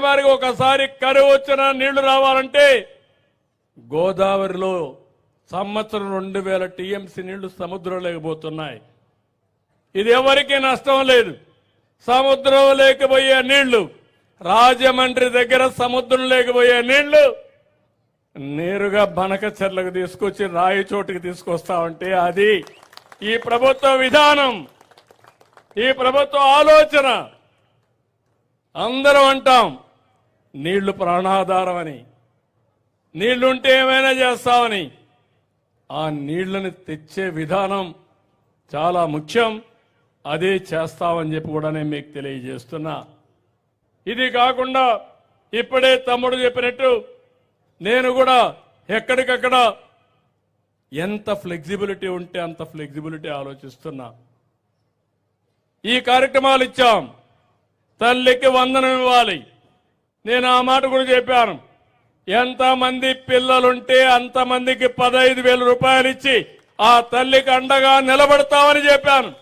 మరి ఒకసారి కరువు వచ్చిన నీళ్ళు రావాలంటే గోదావరిలో సంవత్సరం రెండు వేల టీఎంసీ నీళ్ళు సముద్రంలోకి ఇది ఎవరికి నష్టం లేదు. సముద్రం లేకపోయే నీళ్ళు రాజమండ్రి దగ్గర సముద్రం లేకపోయే నీళ్ళు నేరుగా బనక చెర్లకు తీసుకొచ్చి రాయి చోటుకి తీసుకొస్తామంటే అది ఈ ప్రభుత్వ విధానం ఈ ప్రభుత్వ ఆలోచన అందరం అంటాం. నీళ్ళు ప్రాణాధారమని. నీళ్ళుంటే ఏమైనా చేస్తామని ఆ నీళ్ళను తెచ్చే విధానం చాలా ముఖ్యం. అదే చేస్తామని చెప్పి కూడా నేను మీకు తెలియజేస్తున్నా. ఇది కాకుండా ఇప్పుడే తమ్ముడు చెప్పినట్టు నేను కూడా ఎక్కడికక్కడ ఎంత ఫ్లెక్సిబిలిటీ ఉంటే అంత ఫ్లెక్సిబిలిటీ ఆలోచిస్తున్నా. ఈ కార్యక్రమాలు ఇచ్చాం. తల్లికి వందనం ఇవ్వాలి. నేను ఆ మాట కూడా చెప్పాను. ఎంతమంది పిల్లలుంటే అంతమందికి పదహైదు వేల రూపాయలు ఇచ్చి ఆ తల్లికి అండగా నిలబడతామని చెప్పాను.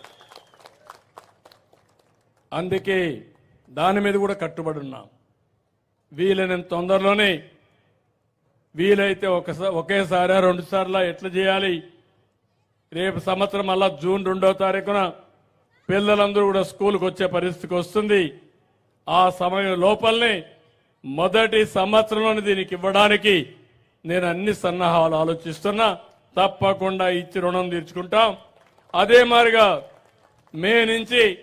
అందుకే దాని మీద కూడా కట్టుబడి ఉన్నాం. వీలైనంత తొందరలోనే వీలైతే ఒకసారి ఒకేసారి రెండు సార్లు ఎట్లా చేయాలి? రేపు సంవత్సరం మళ్ళా జూన్ రెండో తారీఖున పిల్లలందరూ కూడా స్కూల్కి వచ్చే పరిస్థితికి వస్తుంది. ఆ సమయం లోపలనే మొదటి సంవత్సరంలోనే దీనికి ఇవ్వడానికి నేను అన్ని సన్నాహాలు ఆలోచిస్తున్నా. తప్పకుండా ఇచ్చి రుణం తీర్చుకుంటాం. అదే మారిగా మే నుంచి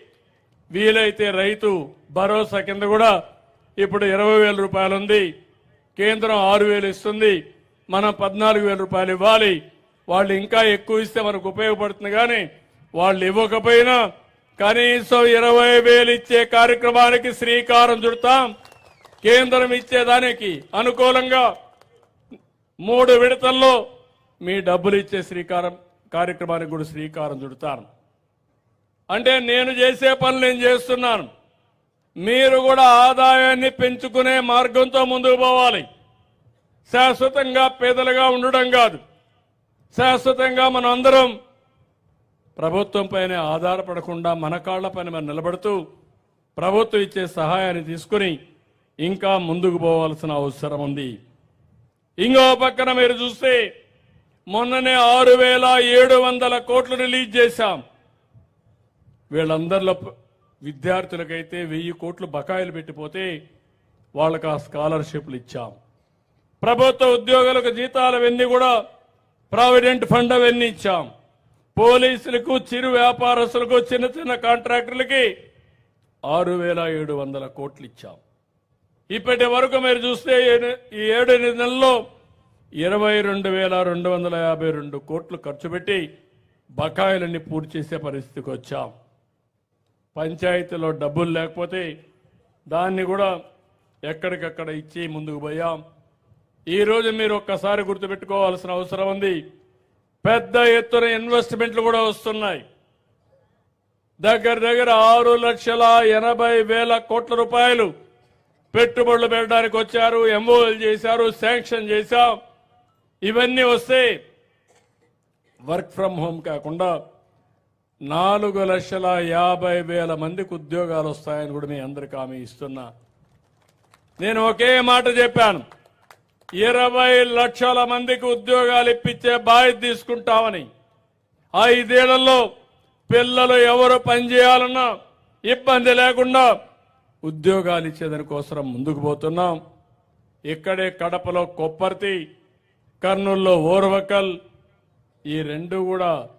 వీలైతే రైతు భరోసా కింద కూడా ఇప్పుడు ఇరవై వేల రూపాయలు ఉంది. కేంద్రం ఆరు వేలు ఇస్తుంది. మనం పద్నాలుగు వేల రూపాయలు ఇవ్వాలి. వాళ్ళు ఇంకా ఎక్కువ ఇస్తే మనకు ఉపయోగపడుతుంది కానీ వాళ్ళు ఇవ్వకపోయినా కనీసం ఇరవై వేలు ఇచ్చే కార్యక్రమానికి శ్రీకారం చుడతాం. కేంద్రం ఇచ్చేదానికి అనుకూలంగా మూడు విడతల్లో మీ డబ్బులు ఇచ్చే శ్రీకారం కార్యక్రమానికి కూడా శ్రీకారం చుడతాను. అంటే నేను చేసే పనులు నేను చేస్తున్నాను. మీరు కూడా ఆదాయాన్ని పెంచుకునే మార్గంతో ముందుకు పోవాలి. శాశ్వతంగా పేదలుగా ఉండడం కాదు. శాశ్వతంగా మనం అందరం ప్రభుత్వం పైన ఆధారపడకుండా మన కాళ్ళ పైన మనం నిలబడుతూ ప్రభుత్వం ఇచ్చే సహాయాన్ని తీసుకుని ఇంకా ముందుకు పోవాల్సిన అవసరం ఉంది. ఇంకో పక్కన మీరు చూస్తే మొన్ననే ఆరు వేల ఏడు వందల కోట్లు రిలీజ్ చేశాం. వీళ్ళందరిలో విద్యార్థులకైతే వెయ్యి కోట్లు బకాయిలు పెట్టిపోతే వాళ్ళకు ఆ స్కాలర్షిప్లు ఇచ్చాం. ప్రభుత్వ ఉద్యోగులకు జీతాలు అవన్నీ కూడా ప్రావిడెంట్ ఫండ్ అవన్నీ ఇచ్చాం. పోలీసులకు చిరు వ్యాపారస్తులకు చిన్న చిన్న కాంట్రాక్టర్లకి ఆరు వేల ఏడు వందల కోట్లు ఇచ్చాం. ఇప్పటి వరకు మీరు చూస్తే ఈ ఏడు ఎనిమిది నెలల్లో ఇరవై రెండు వేల రెండు వందల యాభై రెండు కోట్లు ఖర్చు పెట్టి బకాయిలన్నీ పూర్తి చేసే పరిస్థితికి వచ్చాం. పంచాయతీలో డబ్బులు లేకపోతే దాన్ని కూడా ఎక్కడికక్కడ ఇచ్చి ముందుకు పోయాం. ఈరోజు మీరు ఒక్కసారి గుర్తుపెట్టుకోవాల్సిన అవసరం ఉంది. పెద్ద ఎత్తున ఇన్వెస్ట్మెంట్లు కూడా వస్తున్నాయి. దగ్గర దగ్గర ఆరు లక్షల ఎనభై వేల కోట్ల రూపాయలు పెట్టుబడులు పెట్టడానికి వచ్చారు ఎంఓఎల్ చేశారు శాంక్షన్ చేశాం. ఇవన్నీ వస్తే వర్క్ ఫ్రం హోమ్ కాకుండా నాలుగు లక్షల యాభై వేల మందికి ఉద్యోగాలు వస్తాయని కూడా మీ అందరికి హామీ ఇస్తున్నా. నేను ఒకే మాట చెప్పాను. ఇరవై లక్షల మందికి ఉద్యోగాలు ఇప్పించే బాధ్యత తీసుకుంటామని. ఐదేళ్ళలో పిల్లలు ఎవరు పనిచేయాలన్నా ఇబ్బంది లేకుండా ఉద్యోగాలు ఇచ్చేదాని కోసం ముందుకు పోతున్నాం. ఇక్కడే కడపలో కొప్పర్తి కర్నూలులో ఓర్వకల్ ఈ రెండు కూడా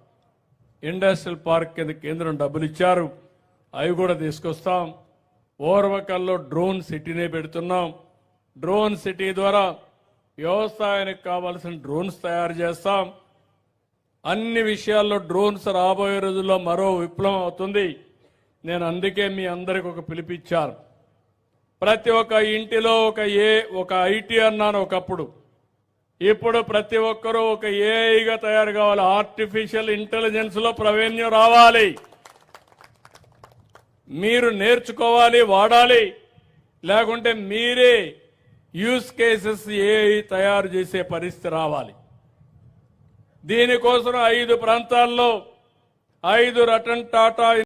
ఇండస్ట్రియల్ పార్క్ కింద కేంద్రం డబ్బులు ఇచ్చారు. అవి కూడా తీసుకొస్తాం. ఓర్వకల్లో డ్రోన్ సిటీనే పెడుతున్నాం. డ్రోన్ సిటీ ద్వారా వ్యవసాయానికి కావాల్సిన డ్రోన్స్ తయారు చేస్తాం. అన్ని విషయాల్లో డ్రోన్స్ రాబోయే రోజుల్లో మరో విప్లవం అవుతుంది. నేను అందుకే మీ అందరికి ఒక పిలిపిచ్చారు ప్రతి ఒక్క ఇంటిలో ఒక ఏ ఒక ఐటీ అన్నాను ఒకప్పుడు. ఇప్పుడు ప్రతి ఒక్కరూ ఒక ఏఐగా తయారు కావాలి. ఆర్టిఫిషియల్ ఇంటెలిజెన్స్లో ప్రావీణ్యం రావాలి. మీరు నేర్చుకోవాలి వాడాలి. లేకుంటే మీరే యూస్ కేసెస్ ఏఐ తయారు చేసే పరిస్థితి రావాలి. దీనికోసం ఐదు ప్రాంతాల్లో ఐదు రటన్ టాటా